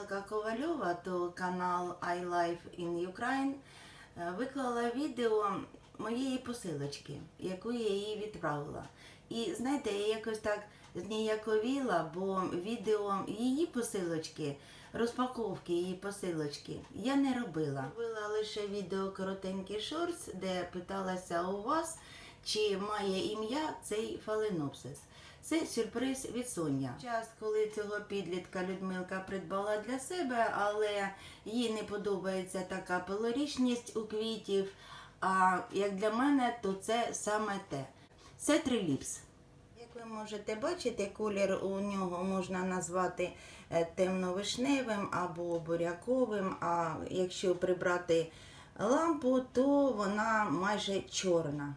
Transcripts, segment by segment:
Людмилка Ковальова, то канал I in Ukraine, е, виклала відео моєї посилочки, яку я їй відправила. І знаєте, я якось так зніяковіла, бо відео її посилочки, розпаковки її посилочки я не робила. Робила лише відео коротенький шорс, де питалася у вас, чи має ім'я цей фаленопсис. Це сюрприз від Соня. Час, коли цього підлітка Людмилка придбала для себе, але їй не подобається така пилорічність у квітів. А як для мене, то це саме те. Це триліпс. Як ви можете бачити, колір у нього можна назвати е, темно-вишневим або буряковим. А якщо прибрати лампу, то вона майже чорна.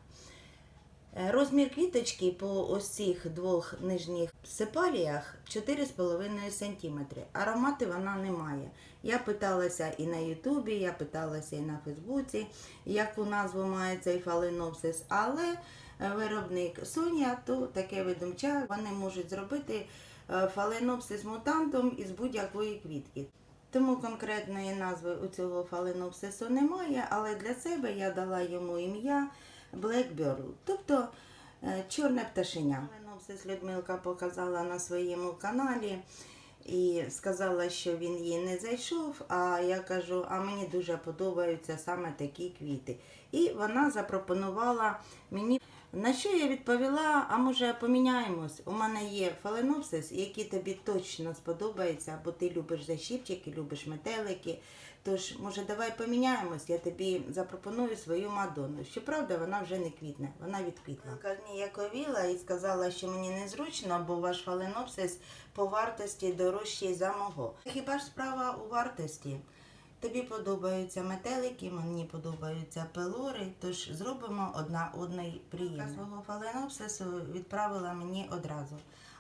Е, Розмір квіточки по ось цих двох нижніх сепаліях 4,5 см. Аромати вона не має. Я питалася і на Ютубі, я питалася і на Фейсбуці, яку назву має цей фаленопсис, але е, виробник Соня, то таке видумча, вони можуть зробити е, фаленопсис мутантом із будь-якої квітки. Тому конкретної назви у цього фаленопсису немає, але для себе я дала йому ім'я Girl, тобто е, чорне пташеня. Фаленопсис Людмилка показала на своєму каналі і сказала, що він їй не зайшов. А я кажу, а мені дуже подобаються саме такі квіти. І вона запропонувала мені. На що я відповіла, а може поміняємось? У мене є фаленопсис, який тобі точно сподобається, бо ти любиш защіпчики, любиш метелики. Тож, може, давай поміняємось, я тобі запропоную свою Мадонну. Щоправда, вона вже не квітне, вона відквітла. Ніяковіла і сказала, що мені незручно, бо ваш фаленопсис по вартості дорожчий за мого. Хіба ж справа у вартості? Тобі подобаються метелики, мені подобаються пелори, тож зробимо одна одної приємне. Свого фаленопсису відправила мені одразу.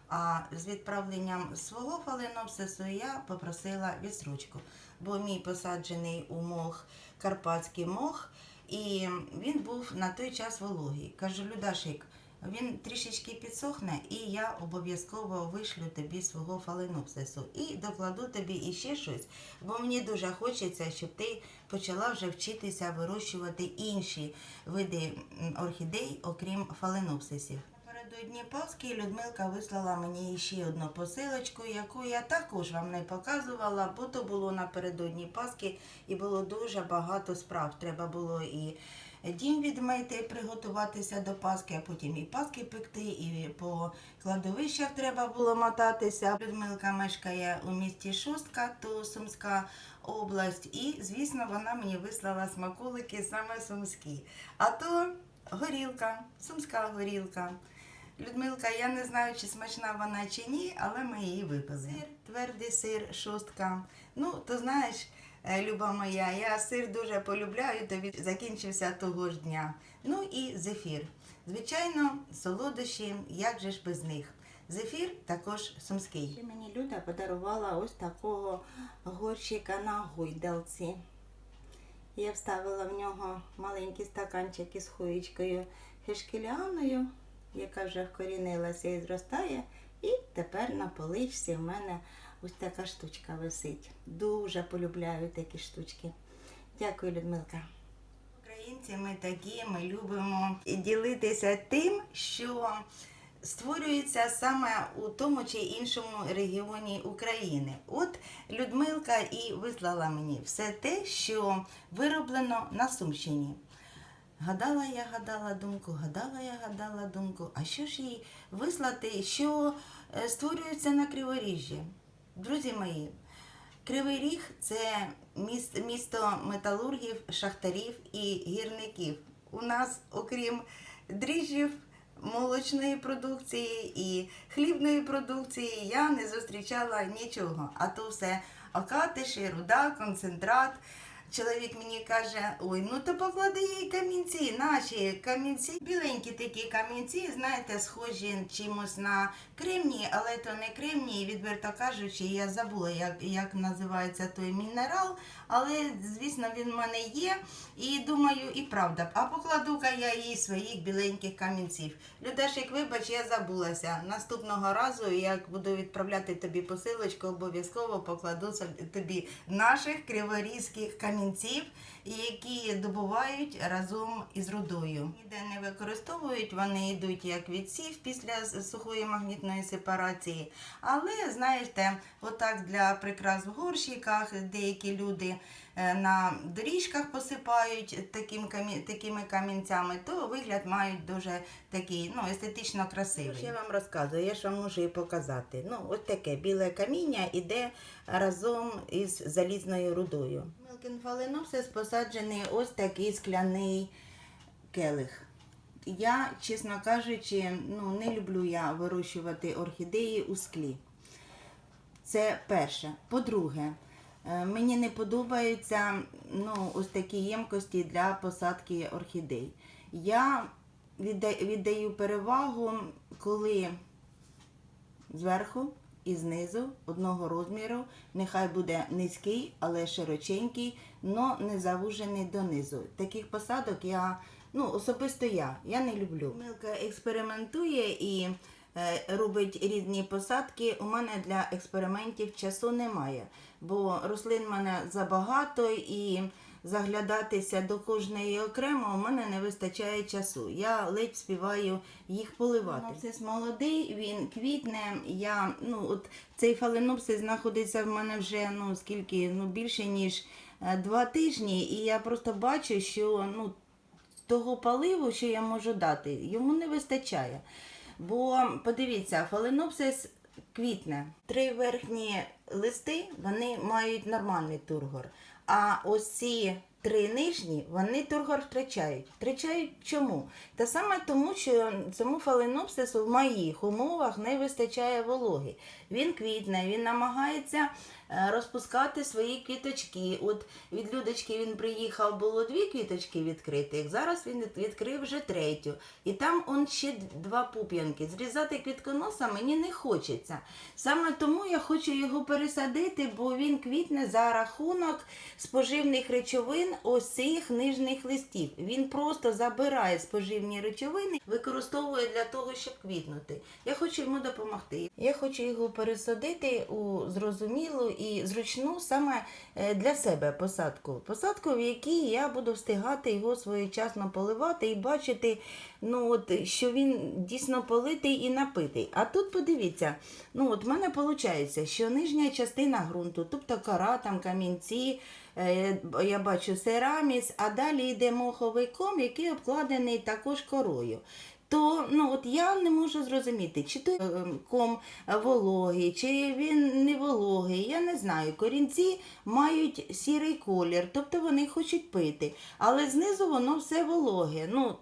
А з відправленням свого фаленопсису я попросила відсрочку, бо мій посаджений у мох карпатський мох, і він був на той час вологий. Кажу, Людашик, він трішечки підсохне, і я обов'язково вишлю тобі свого фаленопсису. І докладу тобі іще щось, бо мені дуже хочеться, щоб ти почала вже вчитися вирощувати інші види орхідей, окрім фаленопсисів. Напередодні Пасхи Людмилка вислала мені ще одну посилочку, яку я також вам не показувала, бо то було напередодні Пасхи і було дуже багато справ. Треба було і дім відмити, приготуватися до Пасхи, а потім і Пасхи пекти, і по кладовищах треба було мотатися. Людмилка мешкає у місті Шостка, то Сумська область, і, звісно, вона мені вислала смаколики саме сумські. А то горілка, сумська горілка. Людмилка, я не знаю, чи смачна вона чи ні, але ми її випили. Сир, твердий сир, шостка. Ну, то знаєш, люба моя, я сир дуже полюбляю, то від- закінчився того ж дня. Ну і зефір. Звичайно, солодощі, як же ж без них. Зефір також сумський. Мені Люда подарувала ось такого горщика на гойдалці. Я вставила в нього маленький стаканчик із хоєчкою хешкеліаною, яка вже вкорінилася і зростає. І тепер на поличці в мене ось така штучка висить. Дуже полюбляю такі штучки. Дякую, Людмилка. Українці ми такі, ми любимо ділитися тим, що створюється саме у тому чи іншому регіоні України. От Людмилка і вислала мені все те, що вироблено на Сумщині. Гадала я, гадала думку, гадала я, гадала думку. А що ж їй вислати, що е, створюється на Криворіжжі? Друзі мої, Кривий Ріг це міс- місто металургів, шахтарів і гірників. У нас, окрім дріжджів, молочної продукції і хлібної продукції, я не зустрічала нічого. А то все окатиші, руда, концентрат, чоловік мені каже: ой, ну то поклади їй камінці, наші камінці. Біленькі такі камінці, знаєте, схожі чимось на кремній, але то не кремній, відверто кажучи, я забула, як, як називається той мінерал. Але, звісно, він в мене є. І думаю, і правда. А покладу-ка я їй своїх біленьких камінців. Людашик, вибач, я забулася. Наступного разу, як буду відправляти тобі посилочку, обов'язково покладу тобі наших криворізьких камінців, які добувають разом із рудою. Ніде не використовують, вони йдуть як відсів після сухої магнітної сепарації. Але знаєте, отак для прикрас в горщиках деякі люди е, на доріжках посипають таким такими камінцями, то вигляд мають дуже такий ну, естетично красивий. Я вам розказую, я ж вам можу і показати. Ну, от таке біле каміння іде разом із залізною рудою. Мелкін фаленопсис посаджений ось такий скляний келих. Я, чесно кажучи, ну, не люблю я вирощувати орхідеї у склі. Це перше. По-друге, е, мені не подобаються ну, ось такі ємкості для посадки орхідей. Я віддаю перевагу, коли зверху і знизу одного розміру, нехай буде низький, але широченький, но не завужений донизу. Таких посадок я, ну, особисто я, я не люблю. Милка експериментує і е, робить різні посадки. У мене для експериментів часу немає, бо рослин в мене забагато і заглядатися до кожної окремо у мене не вистачає часу. Я ледь співаю їх поливати. Фаленопсис молодий, він квітне. Я, ну, от цей фаленопсис знаходиться в мене вже ну, скільки, ну, більше ніж е, два тижні, і я просто бачу, що ну, того паливу, що я можу дати, йому не вистачає. Бо подивіться, фаленопсис квітне. Три верхні листи вони мають нормальний тургор. А ось ці три нижні вони тургор втрачають. Втрачають чому? Та саме тому, що цьому фаленопсису в моїх умовах не вистачає вологи. Він квітне, він намагається розпускати свої квіточки. От від Людочки він приїхав, було дві квіточки відкритих. Зараз він відкрив вже третю. І там он ще два пуп'янки. Зрізати квітконоса мені не хочеться. Саме тому я хочу його пересадити, бо він квітне за рахунок споживних речовин ось цих нижніх листів. Він просто забирає споживні речовини, використовує для того, щоб квітнути. Я хочу йому допомогти. Я хочу його пересадити у зрозумілу і зручну саме е, для себе посадку. Посадку, в якій я буду встигати його своєчасно поливати і бачити, ну от що він дійсно политий і напитий. А тут подивіться, ну от в мене виходить, що нижня частина ґрунту, тобто кора, там камінці. е, Я бачу сераміс, а далі йде моховий ком, який обкладений також корою. То ну от я не можу зрозуміти, чи той е, ком вологий, чи він не вологий. Я не знаю. Корінці мають сірий колір, тобто вони хочуть пити, але знизу воно все вологе. Ну,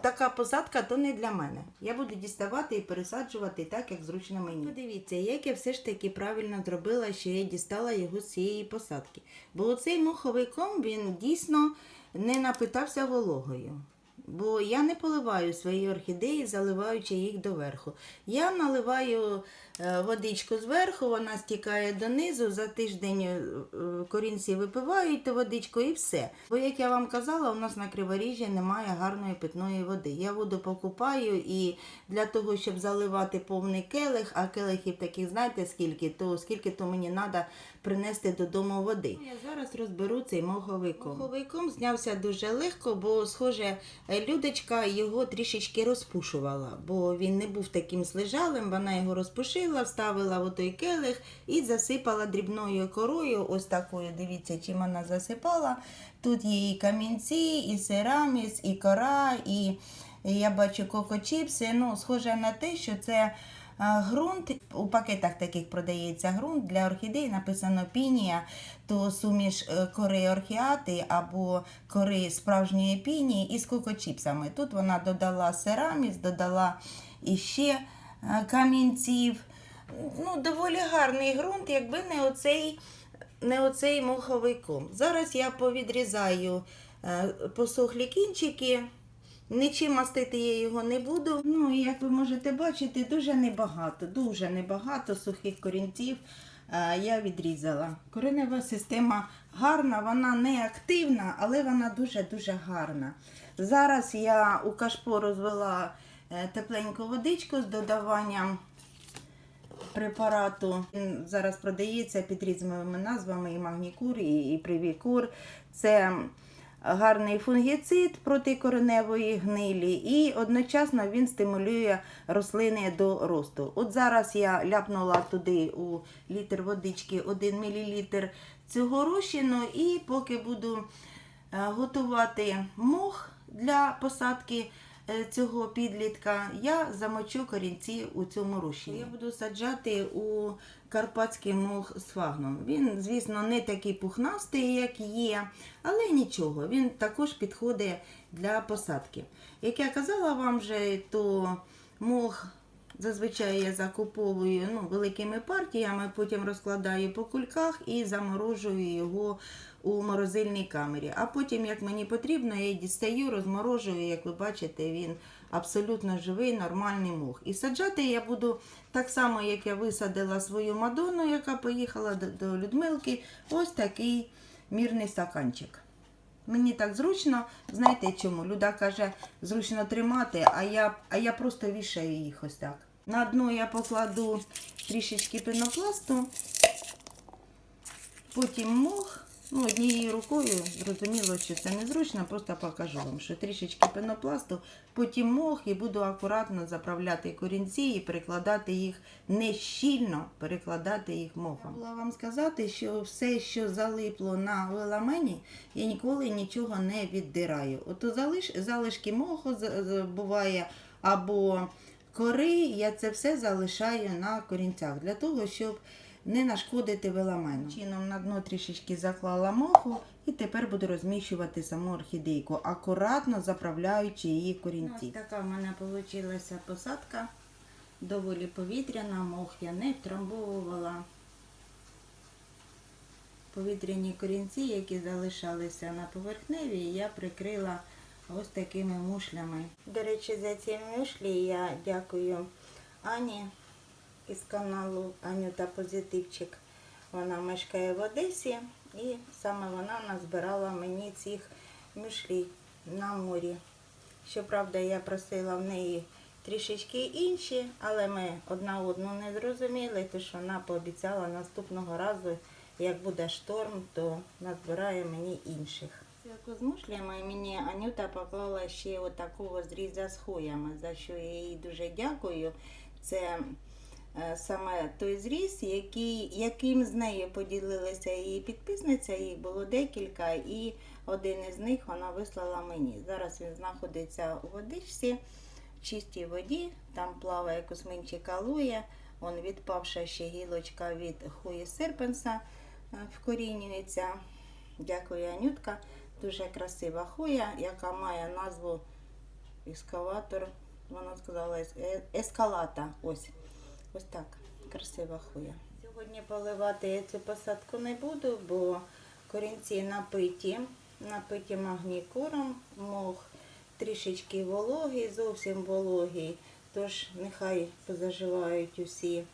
така посадка то не для мене. Я буду діставати і пересаджувати так, як зручно мені. Подивіться, як я все ж таки правильно зробила, що я дістала його з цієї посадки. Бо оцей моховий ком він дійсно не напитався вологою. Бо я не поливаю свої орхідеї, заливаючи їх доверху. Я наливаю е, водичку зверху, вона стікає донизу, за тиждень е, корінці випивають ту водичку і все. Бо, як я вам казала, у нас на Криворіжжі немає гарної питної води. Я воду покупаю і для того, щоб заливати повний келих, а келихів таких, знаєте скільки, то скільки то мені треба принести додому води. Я зараз розберу цей моховий ком. Знявся дуже легко, бо, схоже, Людочка його трішечки розпушувала, бо він не був таким слежалим, вона його розпушила, вставила в той келих і засипала дрібною корою. Ось такою, дивіться, чим вона засипала. Тут є і камінці, і сераміс, і кора, і я бачу кокочіпси. Ну, схоже на те, що це. Ґрунт у пакетах таких продається ґрунт для орхідей, написано пінія, то суміш е, кори орхіати або кори справжньої пінії із кокочіпсами. Тут вона додала сераміс, додала іще е, камінців. Ну, доволі гарний ґрунт, якби не оцей не оцей моховий ком. Зараз я повідрізаю е, посохлі кінчики. Нічим мастити я його не буду. Ну і як ви можете бачити, дуже небагато, дуже небагато сухих корінців е, я відрізала. Коренева система гарна, вона не активна, але вона дуже-дуже гарна. Зараз я у кашпо розвела е, тепленьку водичку з додаванням препарату. Він зараз продається під різними назвами і магнікур, і, і привікур. Це гарний фунгіцид проти кореневої гнилі, і одночасно він стимулює рослини до росту. От зараз я ляпнула туди у літр водички 1 мл цього розчину, і поки буду е, готувати мох для посадки е, цього підлітка, я замочу корінці у цьому розчині. Я буду саджати у карпатський мох сфагнум. Він, звісно, не такий пухнастий, як є, але нічого, він також підходить для посадки. Як я казала вам вже, то мох Зазвичай я закуповую ну, великими партіями, потім розкладаю по кульках і заморожую його у морозильній камері. А потім, як мені потрібно, я дістаю, розморожую, як ви бачите, він абсолютно живий, нормальний мох. І саджати я буду так само, як я висадила свою мадонну, яка поїхала до, Людмилки, ось такий мірний стаканчик. Мені так зручно, знаєте чому? Люда каже, зручно тримати, а я, а я просто вішаю їх ось так. На дно я покладу трішечки пенопласту, потім мох. Ну, однією рукою, зрозуміло, що це незручно, просто покажу вам, що трішечки пенопласту, потім мох і буду акуратно заправляти корінці і перекладати їх не щільно, перекладати їх мохом. Хотіла вам сказати, що все, що залипло на веламені, я ніколи нічого не віддираю. Ото залиш, залишки моху буває або кори, я це все залишаю на корінцях для того, щоб не нашкодити веламену. Чином на дно трішечки заклала моху і тепер буду розміщувати саму орхідейку, акуратно заправляючи її корінці. Ось така в мене вийшла посадка. Доволі повітряна, мох я не втрамбовувала. Повітряні корінці, які залишалися на поверхневі, я прикрила ось такими мушлями. До речі, за ці мушлі я дякую Ані із каналу Анюта Позитивчик. Вона мешкає в Одесі і саме вона назбирала мені цих мюшлі на морі. Щоправда, я просила в неї трішечки інші, але ми одна одну не зрозуміли, тож вона пообіцяла наступного разу, як буде шторм, то назбирає мені інших. Як з мушлями мені Анюта поклала ще отакого зріза з хоями, за що я їй дуже дякую. Це саме той зріз, який, яким з нею поділилася її підписниця, їх було декілька, і один із них вона вислала мені. Зараз він знаходиться у водичці, в чистій воді, там плаває косминчика луя, он відпавша ще гілочка від хуї серпенса е, вкорінюється. Дякую, Анютка. Дуже красива хуя, яка має назву ескаватор. Вона сказала е- ескалата. Ось. Ось так. Красива хуя. Сьогодні поливати я цю посадку не буду, бо корінці напиті, напиті магнікуром, мох трішечки вологий, зовсім вологий. Тож нехай позаживають усі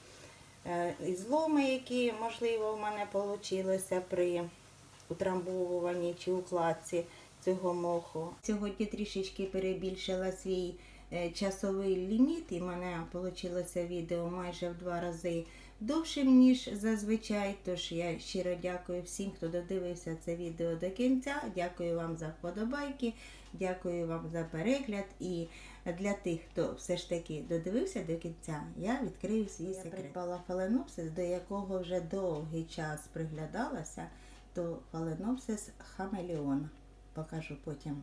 е, зломи, які, можливо, в мене вийшли при утрамбовуванні чи укладці цього моху. Сьогодні трішечки перебільшила свій часовий ліміт, і в мене вийшло відео майже в два рази довшим, ніж зазвичай. Тож я щиро дякую всім, хто додивився це відео до кінця. Дякую вам за вподобайки, дякую вам за перегляд. І для тих, хто все ж таки додивився до кінця, я відкрию свій секрет. Я придбала фаленопсис, до якого вже довгий час приглядалася, то фаленопсис хамелеон. Покажу потім